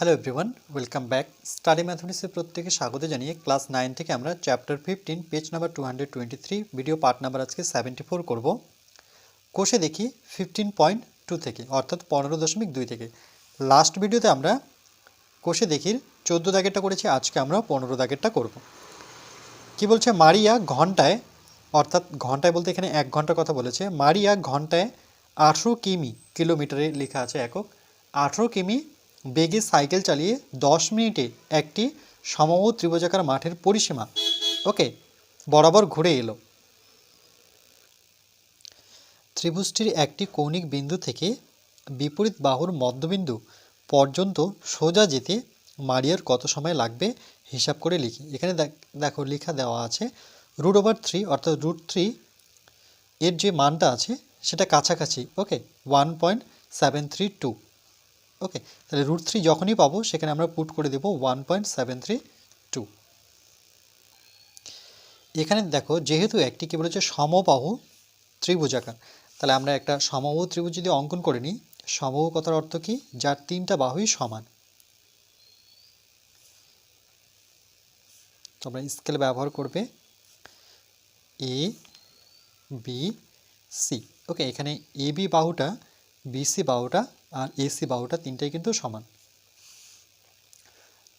Hello everyone welcome back study ম্যাথমেটিক্সের প্রত্যেকে স্বাগত জানিয়ে ক্লাস নাইন থেকে আমরা chapter fifteen page number two hundred twenty three video part number আজকে সেভেন্টি ফোর করব। কোষে দেখি ফিফটিন পয়েন্ট টু থেকে, অর্থাৎ পনেরো দশমিক দুই থেকে। লাস্ট ভিডিওতে আমরা কোষে দেখির চোদ্দ দাগেরটা করেছি, আজকে আমরা পনেরো দাগেরটা করব। কি বলছে? মারিয়া ঘন্টায়, অর্থাৎ ঘন্টায় বলতে এখানে এক ঘণ্টার কথা বলেছে, মারিয়া ঘন্টায় আঠেরো কিমি, কিলোমিটারে লেখা আছে একক, আঠেরো কিমি বেগে সাইকেল চালিয়ে দশ মিনিটে একটি সমবাহু ত্রিভুজাকার মাঠের পরিসীমা। ওকে, বরাবর ঘুরে এলো। ত্রিভুজটির একটি কৌণিক বিন্দু থেকে বিপরীত বাহুর মধ্যবিন্দু পর্যন্ত সোজা যেতে মারিয়ার কত সময় লাগবে হিসাব করে লিখি। এখানে দেখো লেখা দেওয়া আছে রুট ওভার থ্রি অর্থাৎ রুট থ্রি এর যে মানটা আছে সেটা কাছাকাছি। Okay one point seven three two okay তাহলে রুট থ্রি যখনই পাবো, সেখানে আমরা পুট করে দেবো one point seven three two এখানে দেখো, যেহেতু একটি কী বলেছে সমবাহু ত্রিভুজাকার, তাহলে আমরা একটা সমবাহু ত্রিভুজ যদি অঙ্কন করে নিই, সমবাহু কথার অর্থ কি? যার তিনটা বাহুই সমান। তোমরা স্কেল ব্যবহার করবে এ বি সি ওকে এখানে এ বি বাহুটা বিসি বাহুটা আর এসি বাহুটা তিনটাই কিন্তু সমান।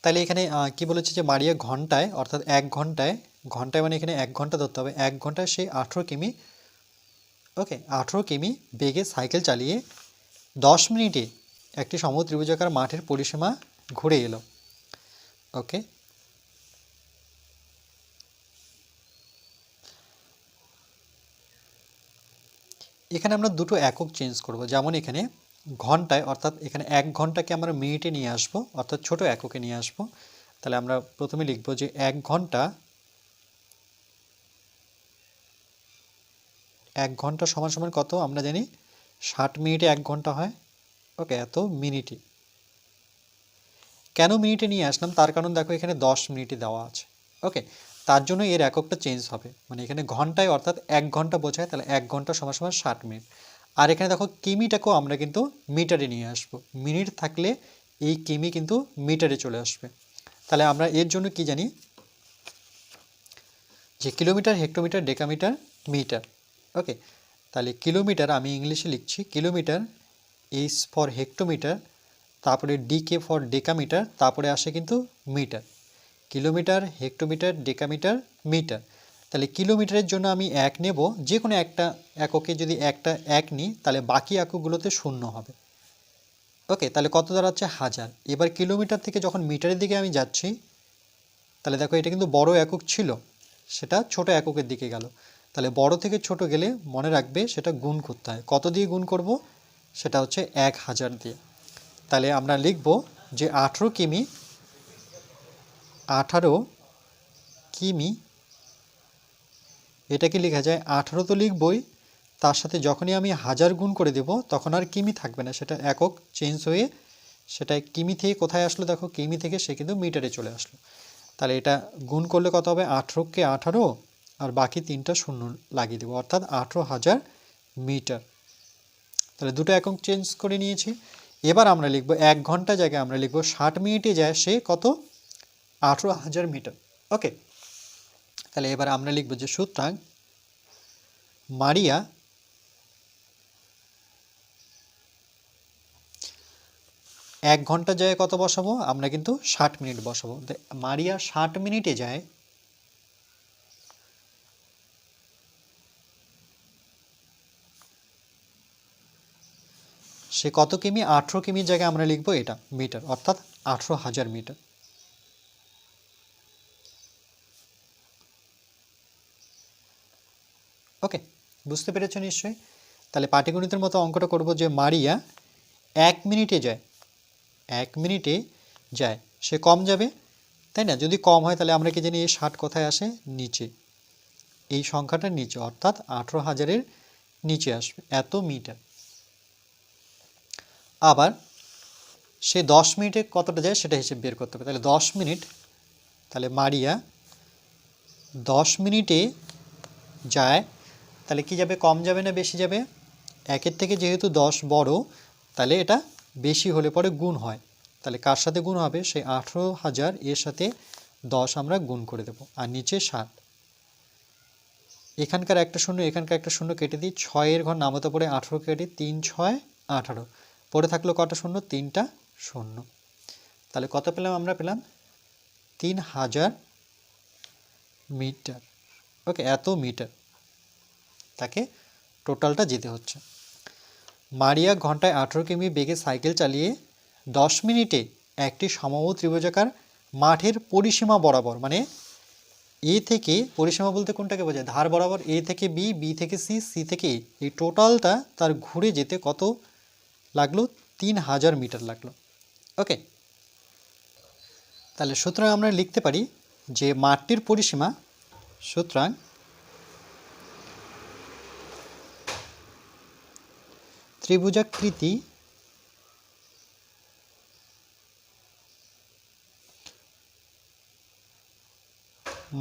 তাহলে এখানে কি বলেছে যে মারিয়া ঘন্টায়, অর্থাৎ এক ঘন্টায় ঘন্টায় মানে এখানে এক ঘণ্টা ধরতে হবে, এক ঘন্টায় সেই আঠেরো কিমি ওকে আঠেরো কিমি বেগে সাইকেল চালিয়ে দশ মিনিটে একটি সমুদ্র ত্রিভুজাকার মাঠের পরিসীমা ঘুরে এলো ওকে এখানে আমরা দুটো একক চেঞ্জ করব। যেমন এখানে ঘন্টায়, অর্থাৎ এখানে এক ঘন্টাকে আমরা মিনিটে নিয়ে আসব, অর্থাৎ ছোট এককে নিয়ে আসব, তাহলে আমরা প্রথমে লিখব যে এক ঘণ্টা এক ঘণ্টা সমান সমান কত? আমরা জানি ষাট মিনিটে এক ঘণ্টা হয়, ওকে, এত মিনিটে। কেন মিনিটে নিয়ে আসলাম? তার কারণ দেখো এখানে দশ মিনিটে দেওয়া আছে, ওকে, তার জন্য এর এককটা চেঞ্জ হবে। মানে এখানে ঘন্টায়, অর্থাৎ এক ঘণ্টা বোঝায়, তাহলে এক ঘণ্টা সমান সমান ষাট মিনিট। আর এখানে দেখো কিমিটাকেও আমরা কিন্তু মিটারে নিয়ে আসব। মিনিট থাকলে এই কিমি কিন্তু মিটারে চলে আসবে। তাহলে আমরা এর জন্য কি জানি? যে kilometre, hectometre, decametre, metre. Okay, তাহলে কিলোমিটার আমি ইংলিশে লিখছি। কিলোমিটার এইচ ফর হেক্টোমিটার, তারপরে ডিকে ফর ডেকামিটার, তারপরে আসে কিন্তু metre. Kilometre, hectometre, decametre, metre. তাহলে কিলোমিটারের জন্য আমি এক নেব যে কোনো একটা এককে যদি একটা এক নিই, তাহলে বাকি এককগুলোতে শূন্য হবে। ওকে, তাহলে কত দাঁড়াচ্ছে? হাজার। এবার কিলোমিটার থেকে যখন মিটারের দিকে আমি যাচ্ছি, তাহলে দেখো এটা কিন্তু বড় একক ছিল। সেটা ছোট এককের দিকে গেল। তাহলে বড় থেকে ছোট গেলে মনে রাখবে সেটা গুণ করতে হয়। কত দিয়ে গুণ করব? সেটা হচ্ছে এক হাজার দিয়ে। তাহলে আমরা লিখব যে আঠেরো কিমি, আঠারো কিমি এটাকে লেখা যায়, আঠারো তো লিখবই তার সাথে যখনই আমি হাজার গুণ করে দেব, তখন আর কিমি থাকবে না। সেটা একক চেঞ্জ হয়ে সেটা কিমি থেকে কোথায় আসলো দেখো, কিমি থেকে সে কিন্তু মিটারে চলে আসলো। তাহলে এটা গুণ করলে কত হবে? আঠেরোকে আঠারো, আর বাকি তিনটা শূন্য লাগিয়ে দেবো, অর্থাৎ আঠেরো হাজার মিটার তাহলে দুটো একক চেঞ্জ করে নিয়েছি। এবার আমরা লিখব, এক ঘণ্টা জায়গায় আমরা লিখব, ষাট মিনিটে যায় সে কত? আঠেরো হাজার মিটার ওকে তাহলে এবার আমরা লিখব যে সুতরাং মারিয়া এক ঘণ্টা যায় কত বসাবো? আমরা কিন্তু ষাট মিনিট বসাবো। মারিয়া ষাট মিনিটে যায়। সে কত কিমি? আঠেরো কিমির জায়গায় আমরা লিখব এটা, মিটার, অর্থাৎ আঠেরো হাজার মিটার। ওকে, বুঝতে পেরেছ নিশ্চয়ই? তাহলে পাটিগণিতের মতো অঙ্কটা করব যে মারিয়া এক মিনিটে যায়। এক মিনিটে যায়। সে কম যাবে? তাই না? যদি কম হয় তাহলে আমরা কি জানি এই ষাট কোথায় আসে? নিচে। এই সংখ্যাটার নিচে, অর্থাৎ আঠেরো হাজারের নিচে আসবে। এত মিটার। আবার সে দশ মিনিটে কতটা যায় সেটা হিসেব বের করতে হবে। তাহলে দশ মিনিট, তাহলে মারিয়া দশ মিনিটে যায় তাহলে কি যাবে? কম যাবে না বেশি যাবে? একের থেকে যেহেতু দশ বড়, তাহলে এটা বেশি হলে পরে গুণ হয়। তাহলে কার সাথে গুণ হবে? সেই আঠেরো হাজার এর সাথে দশ আমরা গুণ করে দেব, আর নিচে ষাট এখানকার একটা শূন্য, এখানকার একটা শূন্য কেটে দিই, ছয়ের ঘর নামতে পড়ে আঠেরো কেটে তিন, ছয়, আঠারো। পড়ে থাকল কটা শূন্য? তিনটা শূন্য। তাহলে কত পেলাম আমরা? পেলাম তিন হাজার মিটার। ওকে, এত মিটার। তাকে টোটালটা যেতে হচ্ছে। মারিয়া ঘন্টায় আঠেরো কিমি বেগে সাইকেল চালিয়ে দশ মিনিটে একটি সমবাহু ত্রিভুজাকার মাঠের পরিসীমা বরাবর মানে এ থেকে পরিসীমা বলতে কোনটাকে বোঝায়? ধার বরাবর এ থেকে বি বি থেকে সি সি থেকে এ। এই টোটালটা তার ঘুরে যেতে কত লাগল? তিন হাজার মিটার লাগল। ওকে। তাহলে সুতরাং আমরা লিখতে পারি যে মাঠটির পরিসীমা সুতরাং ত্রিভুজাকৃতি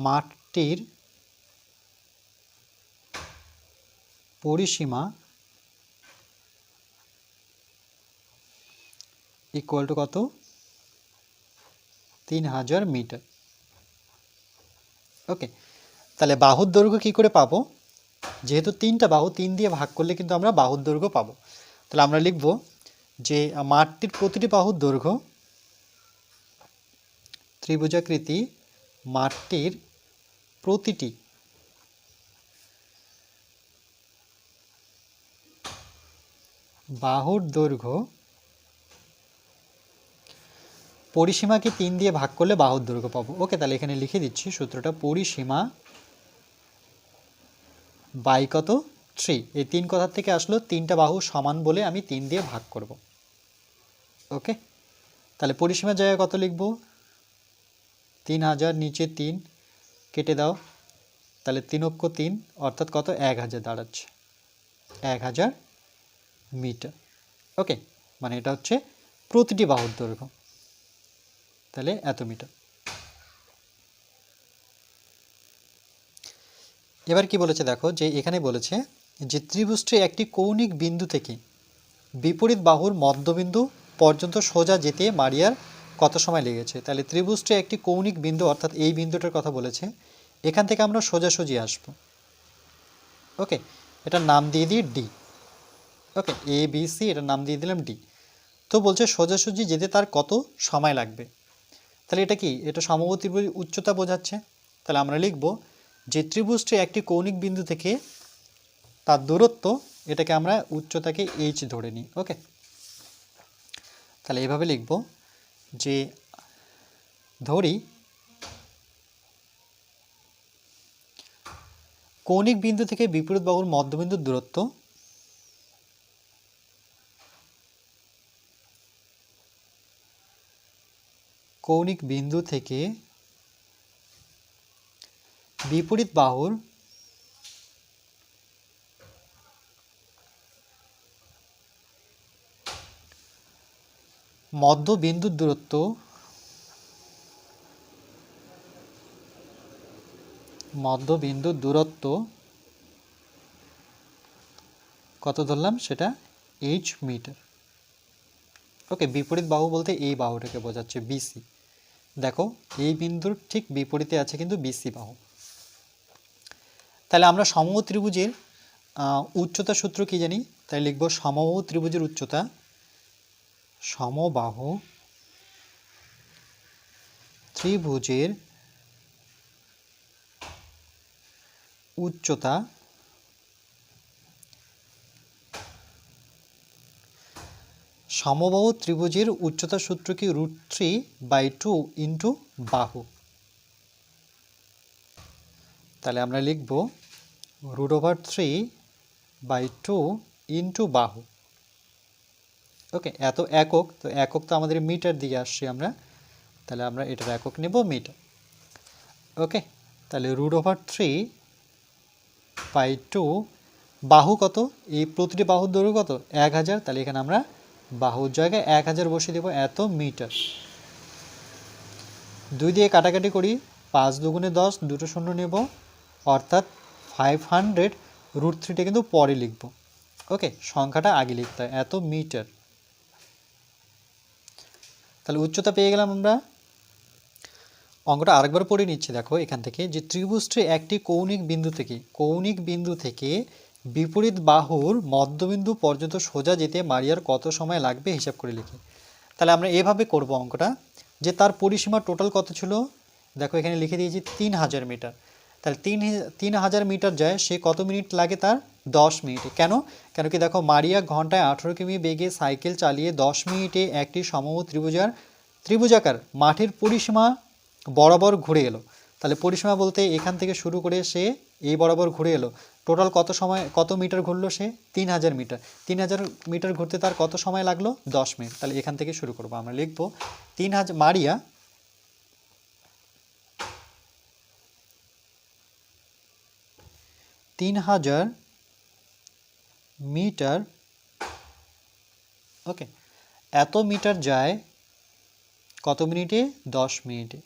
মাঠটির পরিসীমা ইকুয়াল টু কত? তিন হাজার মিটার। ওকে তাহলে বাহুর দৈর্ঘ্য কী করে পাবো? যেহেতু তিনটা বাহু, তিন দিয়ে ভাগ করলে কিন্তু আমরা বাহুর দৈর্ঘ্য পাবো। তাহলে আমরা লিখব যে মাঠটির প্রতিটি বাহুর দৈর্ঘ্য ত্রিভুজাকৃতি মাঠটির প্রতিটি বাহুর দৈর্ঘ্য পরিসীমাকে তিন দিয়ে ভাগ করলে বাহুর দৈর্ঘ্য পাবো। ওকে, তাহলে এখানে লিখে দিচ্ছি সূত্রটা পরিসীমা বাই কত? থ্রি এই তিন কথার থেকে আসলো তিনটা বাহু সমান বলে আমি তিন দিয়ে ভাগ করব। ওকে তাহলে পরিসীমার জায়গায় কত লিখব? তিন হাজার নিচে তিন। কেটে দাও। তাহলে তিন অক্ষ তিন, অর্থাৎ কত? এক হাজার দাঁড়াচ্ছে। এক হাজার মিটার। ওকে মানে এটা হচ্ছে প্রতিটি বাহুর দৈর্ঘ্য। তাহলে এত মিটার। এবার কি বলেছে দেখো, যে এখানে বলেছে যে ত্রিভুজটি একটি কৌণিক বিন্দু থেকে বিপরীত বাহুর মধ্যবিন্দু পর্যন্ত সোজা যেতে মারিয়ার কত সময় লেগেছে? তাহলে ত্রিভুজটি একটি কৌণিক বিন্দু, অর্থাৎ এই বিন্দুটার কথা বলেছে। এখান থেকে আমরা সোজাসুজি আসব। ওকে, এটার নাম দিয়ে দিই D okay A B C এটার নাম দিয়ে দিলাম ডি তো বলছে সোজাসুজি যেতে তার কত সময় লাগবে? তাহলে এটা কি? এটা সমবাহু ত্রিভুজ উচ্চতা বোঝাচ্ছে। তাহলে আমরা লিখব যে ত্রিভুজটি একটি কৌণিক বিন্দু থেকে তার দূরত্ব, এটাকে আমরা উচ্চতাকে এইচ ধরে নিই ওকে তাহলে এভাবে লিখব যে ধরি কৌণিক বিন্দু থেকে বিপরীত বাহুর মধ্যবিন্দুর দূরত্ব কৌণিক বিন্দু থেকে বিপরীত বাহুর মধ্যবিন্দুর দূরত্ব মধ্যবিন্দুর দূরত্ব কত ধরলাম? সেটা এইচ মিটার। ওকে, বিপরীত বাহু বলতে এই বাহুটাকে বোঝাচ্ছে বিসি। দেখো, এই বিন্দুর ঠিক বিপরীতে আছে কিন্তু বিসি বাহু। তাহলে আমরা সমবাহু ত্রিভুজের উচ্চতা সূত্র কি জানি? তাই লিখব সমবাহু ত্রিভুজের উচ্চতা সমবাহু ত্রিভুজের উচ্চতা সমবাহু ত্রিভুজের উচ্চতা সূত্র কি? Root three by two into বাহু। তাহলে আমরা লিখব root over three by two into বাহু। ওকে এত একক, তো একক তো আমাদের মিটার দিয়ে আসছি আমরা। তাহলে আমরা এটার একক নেব মিটার ওকে তাহলে root over three by two বাহু কত? এই প্রতিটি বাহুর দৈর্ঘ্য কত? এক হাজার। তাহলে এখানে আমরা বাহুর জায়গায় এক হাজার বসিয়ে দেবো এত মিটার দুই দিয়ে কাটাকাটি করি, পাঁচ দুগুণে দশ, দুটো শূন্য নেব। অর্থাৎ ফাইভ হান্ড্রেড রুট থ্রিটা কিন্তু পরে লিখব। ওকে সংখ্যাটা আগে লিখতে হয়, এত মিটার তাহলে উচ্চতা পেয়ে গেলাম আমরা। অঙ্কটা আরেকবার পড়ে নিচ্ছি, দেখো এখান থেকে যে ত্রিভুজটি একটি কৌণিক বিন্দু থেকে, কৌণিক বিন্দু থেকে বিপরীত বাহুর মধ্যবিন্দু পর্যন্ত সোজা যেতে মারিয়ার কত সময় লাগবে হিসাব করে লিখি। তাহলে আমরা এভাবে করব অঙ্কটা, যে তার পরিসীমা টোটাল কত ছিল? দেখো এখানে লিখে দিয়েছি তিন হাজার মিটার তাহলে তিন তিন হাজার মিটার যায় সে কত মিনিট লাগে তার? দশ মিনিটে। কেন? কেন কি দেখো, মারিয়া ঘন্টায় আঠেরো কিমি বেগে সাইকেল চালিয়ে দশ মিনিটে একটি সমবাহু ত্রিভুজার, ত্রিভুজাকার মাঠের পরিসীমা বরাবর ঘুরে এলো। তাহলে পরিসীমা বলতে এখান থেকে শুরু করে সে এই বরাবর ঘুরে এলো। টোটাল কত সময়, কত মিটার ঘুরলো সে? তিন হাজার মিটার। তিন হাজার মিটার ঘুরতে তার কত সময় লাগল? দশ মিনিট। তাহলে এখান থেকে শুরু করব। আমরা লিখব, তিন হাজার মারিয়া তিন হাজার মিটার, ওকে, এত মিটার যায় কত মিনিটে? দশ মিনিটে।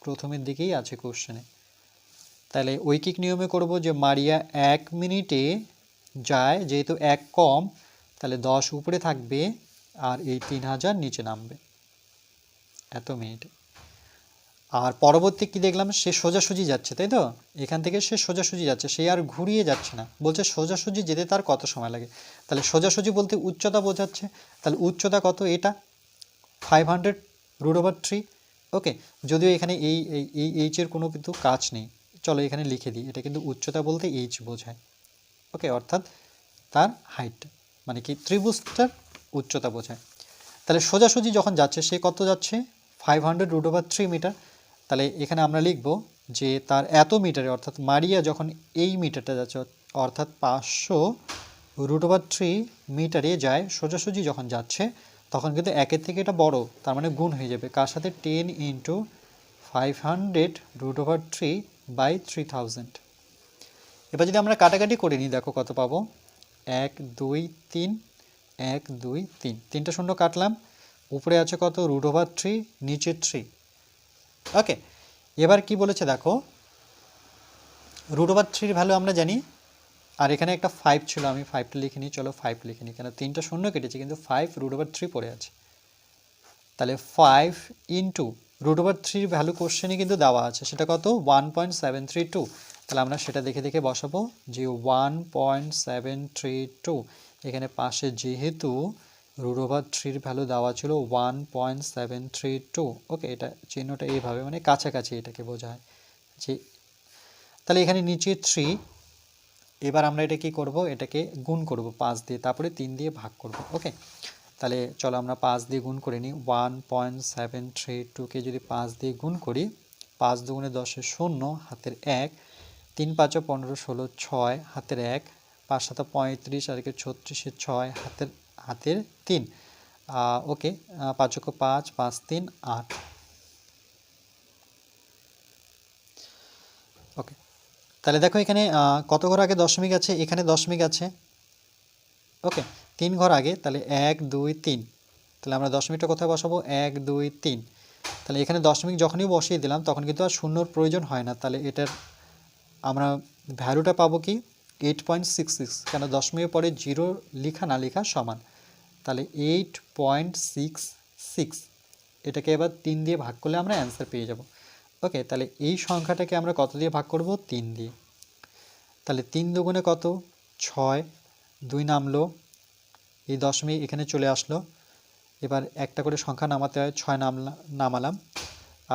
প্রথমের দিকেই আছে কোশ্চেনে তাহলে ঐকিক নিয়মে করব যে মারিয়া এক মিনিটে যায়, যেহেতু এক কম, তাহলে দশ উপরে থাকবে আর এই তিন হাজার নিচে নামবে। এত মিনিটে। আর পরবর্তী কি দেখলাম? সে সোজাসুজি যাচ্ছে, তাই তো? এখান থেকে সে সোজাসুজি যাচ্ছে, সে আর ঘুরিয়ে যাচ্ছে না। বলছে, সোজাসুজি যেতে তার কত সময় লাগে? তাহলে সোজাসুজি বলতে উচ্চতা বোঝাচ্ছে। তাহলে উচ্চতা কত? এটা five hundred root over three okay, যদিও এখানে এই এই এই এইচের কোনো কিন্তু কাজ নেই। চলো এখানে লিখে দিই। এটা কিন্তু উচ্চতা বলতে এইচ বোঝায়। ওকে, অর্থাৎ তার হাইট মানে কি ত্রিভুজটার উচ্চতা বোঝায়। তাহলে সোজাসুজি যখন যাচ্ছে, সে কত যাচ্ছে? Five hundred root over three metre তাহলে এখানে আমরা লিখব যে তার এত মিটারে, অর্থাৎ মারিয়া যখন এই মিটারটা যাচ্ছে, অর্থাৎ পাঁচশো রুট ওভার থ্রি মিটারে যায়, সোজাসুজি যখন যাচ্ছে, তখন কিন্তু একের থেকে এটা বড়, তার মানে গুণ হয়ে যাবে। কার সাথে? Ten into five hundred root over three by three thousand এবার যদি আমরা কাটাকাটি করে নিই, দেখো কত পাবো? এক, দুই, তিন, এক, দুই, তিন। তিনটা শূন্য কাটলাম, উপরে আছে কত? রুট ওভার থ্রি নিচে থ্রি ওকে এবার কি বলেছে দেখো? রুট ওভার থ্রির ভ্যালু আমরা জানি। আর এখানে একটা ফাইভ ছিল, আমি ফাইভটা লিখে নিই, চলো ফাইভ লিখে নিই। কেন তিনটা শূন্য কেটেছি, কিন্তু ফাইভ রুট ওভার থ্রি পড়ে আছে। তাহলে ফাইভ ইন্টু রুট ওভার থ্রির ভ্যালু কোশ্চেনে কিন্তু দেওয়া আছে। সেটা কত? One point seven three two তাহলে আমরা সেটা দেখে দেখে বসাবো যে one point seven three two এখানে পাশে যেহেতু রুট ওভার থ্রির ভ্যালু দেওয়া ছিল one point seven three two. Okay, এটা চিহ্নটা এইভাবে মানে কাছাকাছি এটাকে বোঝায়। যে তাহলে এখানে নিচে থ্রি। এবার আমরা এটা কি করব? এটাকে গুণ করব পাঁচ দিয়ে, তারপরে তিন দিয়ে ভাগ করব। ওকে, তাহলে চলো আমরা পাঁচ দিয়ে গুণ করে নিই। ওয়ান পয়েন্ট সেভেন থ্রি টুকে যদি পাঁচ দিয়ে গুণ করি, পাঁচ দুগুণে দশে শূন্য, হাতের এক। তিন পাঁচও পনেরো, ষোলো, ছয়, হাতের এক। পাঁচ সাতা পঁয়ত্রিশ, আর একে ছত্রিশে ছয়, হাতের হাতের তিন। ওকে পাঁচক পাঁচ পাঁচ তিন, আট। ওকে, তাহলে দেখো এখানে কত ঘর আগে দশমিক আছে? এখানে দশমিক আছে। ওকে, তিন ঘর আগে, তাহলে এক, দুই, তিন। তাহলে আমরা দশমিকটা কোথায় বসাবো? এক, দুই, তিন। তাহলে এখানে দশমিক যখনই বসিয়ে দিলাম, তখন কিন্তু আর শূন্যর প্রয়োজন হয় না। তাহলে এটার আমরা ভ্যালুটা পাবো কি? এইট পয়েন্ট সিক্স সিক্স কেন দশমিকের পরে জিরো লেখা না লেখা সমান। তাহলে এইট পয়েন্ট সিক্স সিক্স এটাকে এবার তিন দিয়ে ভাগ করলে আমরা অ্যান্সার পেয়ে যাব। ওকে তাহলে এই সংখ্যাটাকে আমরা কত দিয়ে ভাগ করব? তিন দিয়ে। তাহলে তিন দুগুণে কত? ছয়। দুই নামলো। এই দশমিক এখানে চলে আসলো। এবার একটা করে সংখ্যা নামাতে হয়, ছয় নামলা নামালাম।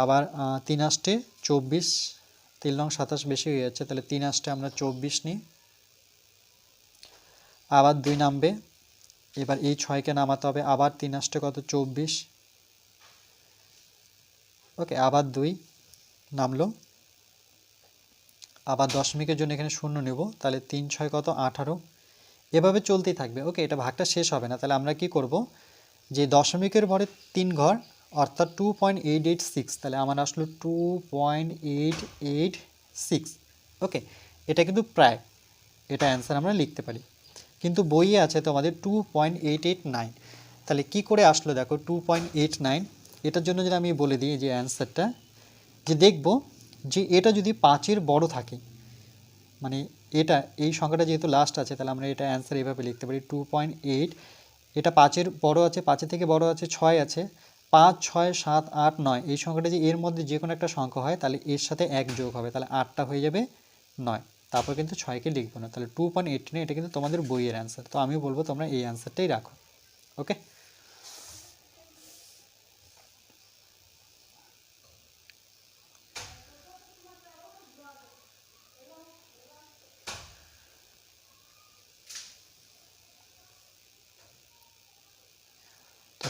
আবার তিন আষ্টে চব্বিশ। তিন নং সাতাশ বেশি হয়ে যাচ্ছে, তাহলে তিন আষ্টে আমরা চব্বিশ নিই। আবার দুই নামবে। এবার এই ছয়কে নামাতে হবে। আবার তিন আষ্টে কত? চব্বিশ। ওকে, আবার দুই নামলো। আবার দশমিকের জন্য এখানে শূন্য নেব। তাহলে তিন ছয় কত? আঠারো। এভাবে চলতেই থাকবে। ওকে, এটা ভাগটা শেষ হবে না। তাহলে আমরা কি করব? যে দশমিকের ভরে তিন ঘর, অর্থাৎ two point eight eight six তাহলে আমার আসলো two point eight eight six okay, এটা কিন্তু প্রায়। এটা অ্যান্সার আমরা লিখতে পারি। কিন্তু বইয়ে আছে তোমাদের two point eight eight nine তাহলে কী করে আসলো দেখো টু পয়েন্ট এইট নাইন এটার জন্য যদি আমি বলে দিই যে অ্যান্সারটা যে দেখব যে এটা যদি পাঁচের বড় থাকে মানে এটা, এই সংখ্যাটা যেহেতু লাস্ট আছে, তাহলে আমরা এটা অ্যান্সার এভাবে লিখতে পারি টু পয়েন্ট এইট এটা পাঁচের বড় আছে পাঁচের থেকে বড় আছে, ছয় আছে, পাঁচ, ছয়, সাত, আট, নয়, এই সংখ্যাটা যে এর মধ্যে যে কোনো একটা সংখ্যা হয়, তাহলে এর সাথে এক যোগ হবে, তাহলে আটটা হয়ে যাবে নয়। তারপর কিন্তু ছয়কে লিখব না। তাহলে টু পয়েন্ট এইট এটা কিন্তু তোমাদের বইয়ের অ্যান্সার তো আমি বলব তোমরা এই অ্যান্সারটাই রাখো। ওকে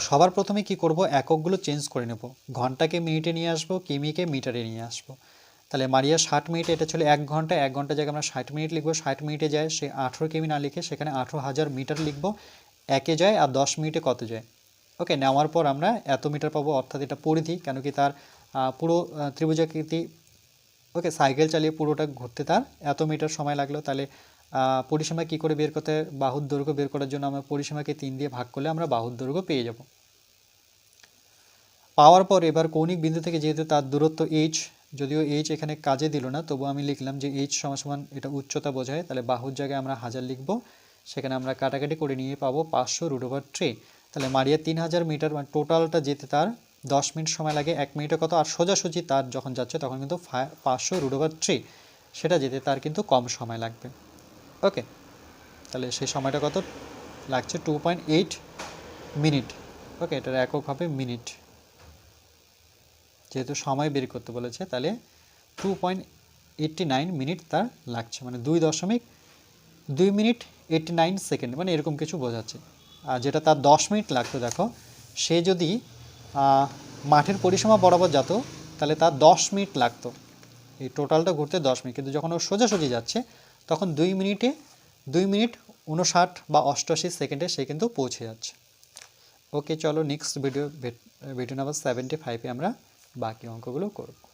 সবার প্রথমে কি করব? এককগুলো চেঞ্জ করে নেব। ঘন্টাকে মিনিটে নিয়ে আসব, কিমিকে মিটারে নিয়ে আসব। তাহলে মারিয়া ষাট মিনিটে, এটা ছিল এক ঘণ্টা এক ঘণ্টা জায়গায় আমরা ষাট মিনিট লিখব, ষাট মিনিটে যায়, সে আঠেরো কিমি না লিখে সেখানে আঠেরো হাজার মিটার লিখব, একে যায় আর দশ মিনিটে কত যায়? ওকে, নেওয়ার পর আমরা এত মিটার পাবো, অর্থাৎ এটা পরিধি, কেন কি তার পুরো ত্রিভুজাকৃতি, ওকে, সাইকেল চালিয়ে পুরোটা ঘুরতে তার এত মিটার সময় লাগল, তাহলে পরিসীমা কী করে বের করতে, বাহুর দৈর্ঘ্য বের করার জন্য আমরা পরিসীমাকে তিন দিয়ে ভাগ করলে আমরা বাহুর দৈর্ঘ্য পেয়ে যাব। পাওয়ার পর এবার কৌণিক বিন্দু থেকে যেহেতু তার দূরত্ব এইচ যদিও এইচ এখানে কাজে দিল না, তবু আমি লিখলাম যে এইচ সমান এটা উচ্চতা বোঝায়, তাহলে বাহুর জায়গায় আমরা হাজার লিখব, সেখানে আমরা কাটাকাটি করে নিয়ে পাবো পাঁচশো রুট ওভার থ্রি তাহলে মারিয়া তিন হাজার মিটার মানে টোটালটা যেতে তার দশ মিনিট সময় লাগে, এক মিনিটে কত, আর সোজাসুজি তার যখন যাচ্ছে তখন কিন্তু পাঁচশো রুট ওভার থ্রি সেটা যেতে তার কিন্তু কম সময় লাগবে। ওকে তাহলে সেই সময়টা কত? লাগছে two point eight minute okay এটার একক হবে মিনিট যেহেতু সময় বের করতে বলেছে, তাহলে two point eighty nine minute তার লাগছে। মানে দুই দশমিক দুই মিনিট এইটটি নাইন সেকেন্ড মানে এরকম কিছু বোঝাচ্ছে। আর যেটা তার দশ মিনিট লাগতো, দেখো, সে যদি মাঠের পরিসীমা বরাবর যেত, তাহলে তার দশ মিনিট লাগতো। এই টোটালটা ঘুরতে দশ মিনিট। কিন্তু যখন ও সোজাসুজি যাচ্ছে, তখন দুই মিনিটে দুই মিনিট উনষাট বা অষ্টআশি সেকেন্ডে সে কিন্তু পৌঁছে যাচ্ছে। ওকে, চলো next video video number seventy ফাইভে আমরা বাকি অঙ্কগুলো করব